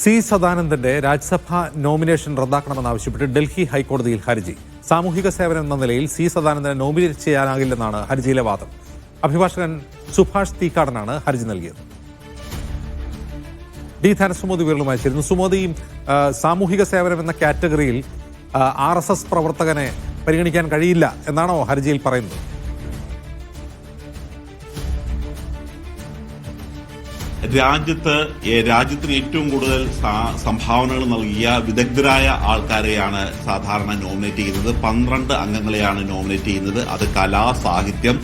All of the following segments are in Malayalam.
സി സദാനന്ദന്റെ രാജ്യസഭാ നോമിനേഷൻ റദ്ദാക്കണമെന്നാവശ്യപ്പെട്ട് ഡൽഹി ഹൈക്കോടതിയിൽ ഹർജി. സാമൂഹിക സേവനം എന്ന നിലയിൽ സി സദാനന്ദനെ നോമിനേറ്റ് ചെയ്യാനാകില്ലെന്നാണ് ഹർജിയിലെ വാദം. അഭിഭാഷകൻ സുഭാഷ് തീക്കാടനാണ് ഹർജി നൽകിയത്. ഡി ധനസുമോദി വിവരങ്ങളുമായി സുമോദി സാമൂഹിക സേവനം എന്ന കാറ്റഗറിയിൽ ആർ പ്രവർത്തകനെ പരിഗണിക്കാൻ കഴിയില്ല എന്നാണോ ഹർജിയിൽ പറയുന്നത്? രാജ്യത്ത് രാജ്യത്തിന് ഏറ്റവും കൂടുതൽ സംഭാവനകൾ നൽകിയ വിദഗ്ധരായ ആൾക്കാരെയാണ് സാധാരണ നോമിനേറ്റ് ചെയ്യുന്നത്. പന്ത്രണ്ട് അംഗങ്ങളെയാണ് നോമിനേറ്റ് ചെയ്യുന്നത്. അത് കലാ സാഹിത്യം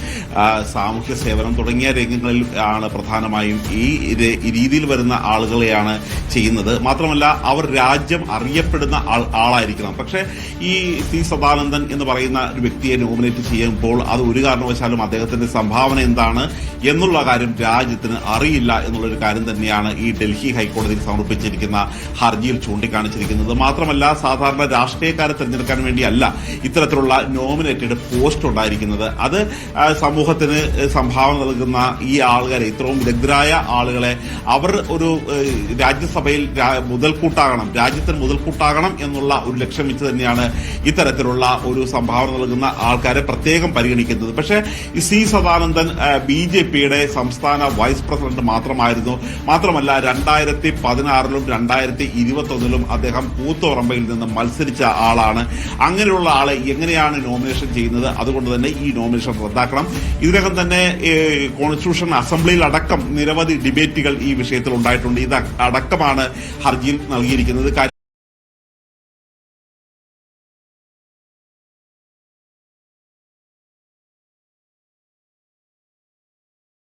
സാമൂഹ്യ സേവനം തുടങ്ങിയ രംഗങ്ങളിൽ ആണ് പ്രധാനമായും ഈ രീതിയിൽ വരുന്ന ആളുകളെയാണ് ചെയ്യുന്നത്. മാത്രമല്ല അവർ രാജ്യം അറിയപ്പെടുന്ന ആളായിരിക്കണം. പക്ഷേ ഈ സി സദാനന്ദൻ എന്ന് പറയുന്ന ഒരു വ്യക്തിയെ നോമിനേറ്റ് ചെയ്യുമ്പോൾ അത് ഒരു കാരണവശാലും അദ്ദേഹത്തിന്റെ സംഭാവന എന്താണ് എന്നുള്ള കാര്യം രാജ്യത്തിന് അറിയില്ല എന്നുള്ളൊരു കാര്യം തന്നെയാണ് ഈ ഡൽഹി ഹൈക്കോടതിയിൽ സമർപ്പിച്ചിരിക്കുന്ന ഹർജിയിൽ ചൂണ്ടിക്കാണിച്ചിരിക്കുന്നത്. മാത്രമല്ല സാധാരണ രാഷ്ട്രീയക്കാരെ തിരഞ്ഞെടുക്കാൻ വേണ്ടിയല്ല ഇത്തരത്തിലുള്ള നോമിനേറ്റഡ് പോസ്റ്റ് ഉണ്ടായിരിക്കുന്നത്. അത് സമൂഹത്തിന് സംഭാവന നൽകുന്ന ഈ ആളുകളെ ഇത്രയും വിദഗ്ധരായ ആളുകളെ അവർ ഒരു രാജ്യസഭയിൽ മുതൽക്കൂട്ടാകണം രാജ്യത്തിന് മുതൽക്കൂട്ടാകണം എന്നുള്ള ഒരു ലക്ഷ്യം വെച്ച് തന്നെയാണ് ഇത്തരത്തിലുള്ള ഒരു സംഭാവന നൽകുന്ന ആൾക്കാരെ പ്രത്യേകം പരിഗണിക്കുന്നത്. പക്ഷേ സി സദാനന്ദൻ ബി ജെ പിയുടെ സംസ്ഥാന വൈസ് പ്രസിഡന്റ് മാത്രമായിരുന്നു. മാത്രമല്ല രണ്ടായിരത്തി പതിനാറിലും രണ്ടായിരത്തി ഇരുപത്തൊന്നിലും അദ്ദേഹം കൂത്തുപറമ്പയിൽ നിന്ന് മത്സരിച്ച ആളാണ്. അങ്ങനെയുള്ള ആളെ എങ്ങനെയാണ് നോമിനേഷൻ ചെയ്യുന്നത്? അതുകൊണ്ട് തന്നെ ഈ നോമിനേഷൻ റദ്ദാക്കണം. ഇതിനകം തന്നെ കോൺസ്റ്റിറ്റ്യൂഷൻ അസംബ്ലിയിൽ അടക്കം നിരവധി ഡിബേറ്റുകൾ ഈ വിഷയത്തിൽ ഉണ്ടായിട്ടുണ്ട്. ഇത് അടക്കമാണ് ഹർജിയിൽ നൽകിയിരിക്കുന്നത്.